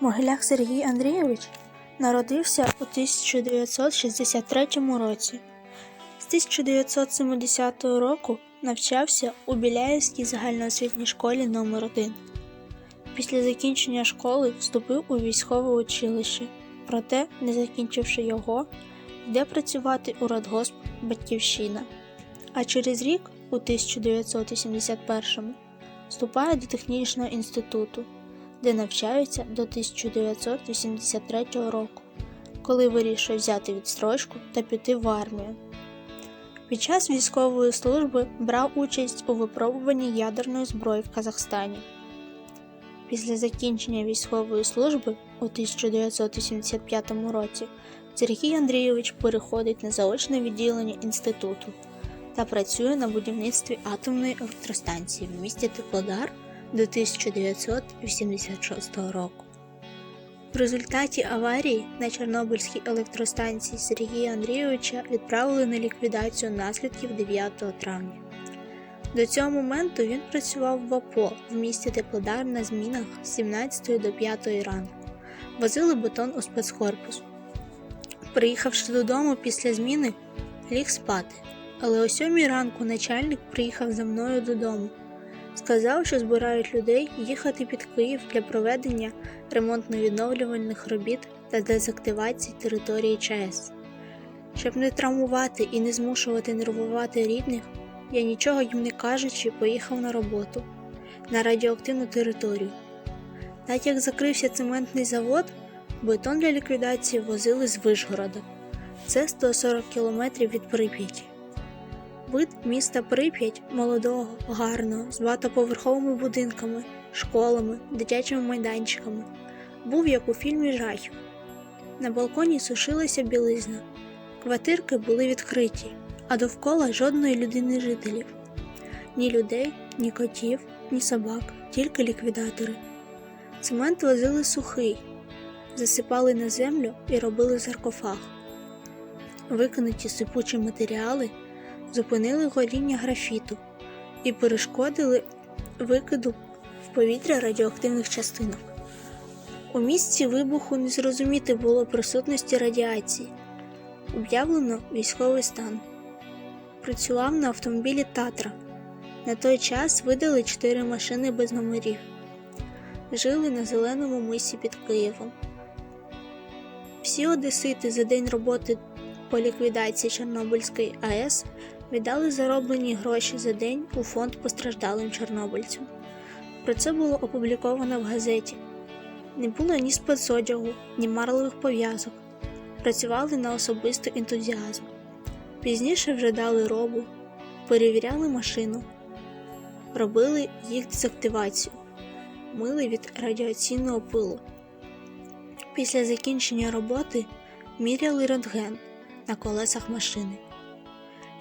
Могиляк Сергій Андрійович народився у 1963 році. З 1970 року навчався у Біляївській загальноосвітній школі номер 1 Після закінчення школи вступив у військове училище, проте, не закінчивши його, йде працювати у радгосп Батьківщина. А через рік, у 1981 вступає до технічного інституту, де навчається до 1983 року, коли вирішив взяти відстрочку та піти в армію. Під час військової служби брав участь у випробуванні ядерної зброї в Казахстані. Після закінчення військової служби у 1985 році Сергій Андрійович переходить на заочне відділення інституту та працює на будівництві атомної електростанції в місті Теплодар до 1986 року. В результаті аварії на Чорнобильській електростанції Сергія Андрійовича відправили на ліквідацію наслідків 9 травня. До цього моменту він працював в АПО в місті Теплодар на змінах з 17 до 5 ранку. Возили бетон у спецкорпус. Приїхавши додому після зміни, ліг спати. Але о 7 ранку начальник приїхав за мною додому. Сказав, що збирають людей їхати під Київ для проведення ремонтно-відновлювальних робіт та дезактивації території ЧАЕС. Щоб не травмувати і не змушувати нервувати рідних, я нічого їм не кажучи, поїхав на роботу на радіоактивну територію. Так як закрився цементний завод, бетон для ліквідації возили з Вишгорода. Це 140 кілометрів від Прип'яті. Вид міста Прип'ять молодого, гарного, з багатоповерховими будинками, школами, дитячими майданчиками. Був як у фільмі жахів. На балконі сушилася білизна, квартирки були відкриті, а довкола жодної людини жителів. Ні людей, ні котів, ні собак, тільки ліквідатори. Цемент возили сухий, засипали на землю і робили саркофаг. Викинуті сипучі матеріали зупинили горіння графіту і перешкодили викиду в повітря радіоактивних частинок. У місці вибуху не зрозуміти було присутності радіації. Об'явлено військовий стан. Працював на автомобілі Татра. На той час видали чотири машини без номерів. Жили на зеленому мисі під Києвом. Всі одесити за день роботи по ліквідації Чорнобильської АЕС віддали зароблені гроші за день у фонд постраждалим чорнобильцям. Про це було опубліковано в газеті. Не було ні спецодягу, ні марлевих пов'язок. Працювали на особистий ентузіазм. Пізніше вже дали робу, перевіряли машину, робили їх дезактивацію, мили від радіаційного пилу. Після закінчення роботи міряли рентген на колесах машини.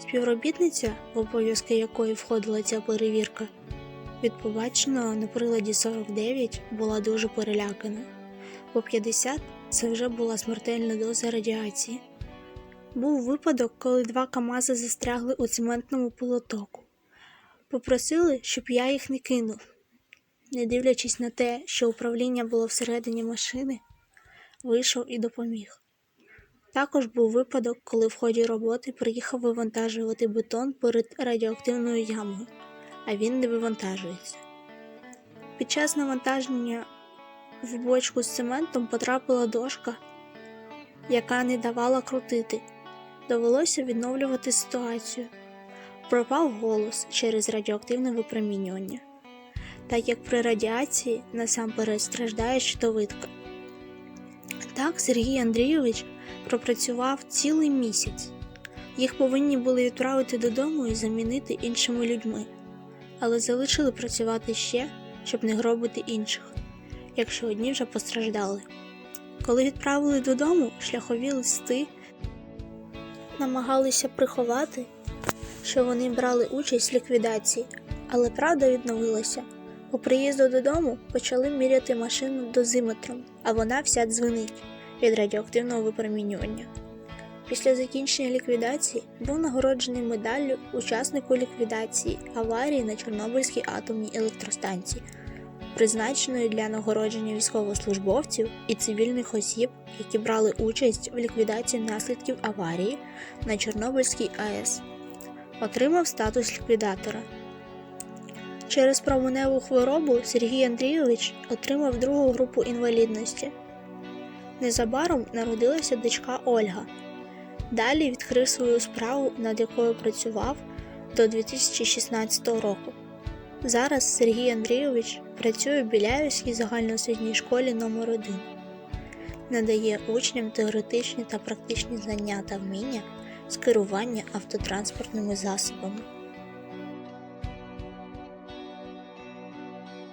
Співробітниця, в обов'язки якої входила ця перевірка, від побаченого на приладі 49 була дуже перелякана, бо 50 це вже була смертельна доза радіації. Був випадок, коли два КАМАЗи застрягли у цементному полотоку. Попросили, щоб я їх не кинув. Не дивлячись на те, що управління було всередині машини, вийшов і допоміг. Також був випадок, коли в ході роботи приїхав вивантажувати бетон перед радіоактивною ямою, а він не вивантажується. Під час навантаження в бочку з цементом потрапила дошка, яка не давала крутити. Довелося відновлювати ситуацію. Пропав голос через радіоактивне випромінювання, так як при радіації насамперед страждає щитовидка. Так, Сергій Андрійович пропрацював цілий місяць. Їх повинні були відправити додому і замінити іншими людьми, але залишили працювати ще, щоб не гробити інших, якщо одні вже постраждали. Коли відправили додому, шляхові листи намагалися приховати, що вони брали участь в ліквідації, але правда відновилася. По приїзду додому почали міряти машину дозиметром, а вона вся дзвенить від радіоактивного випромінювання. Після закінчення ліквідації був нагороджений медаллю учаснику ліквідації аварії на Чорнобильській атомній електростанції призначеної для нагородження військовослужбовців і цивільних осіб, які брали участь в ліквідації наслідків аварії на Чорнобильській АЕС. Отримав статус ліквідатора. Через променеву хворобу Сергій Андрійович отримав другу групу інвалідності. Незабаром народилася дочка Ольга. Далі відкрив свою справу, над якою працював до 2016 року. Зараз Сергій Андрійович працює в Біляївській загальноосвітній школі номер 1 надає учням теоретичні та практичні знання та вміння з керування автотранспортними засобами.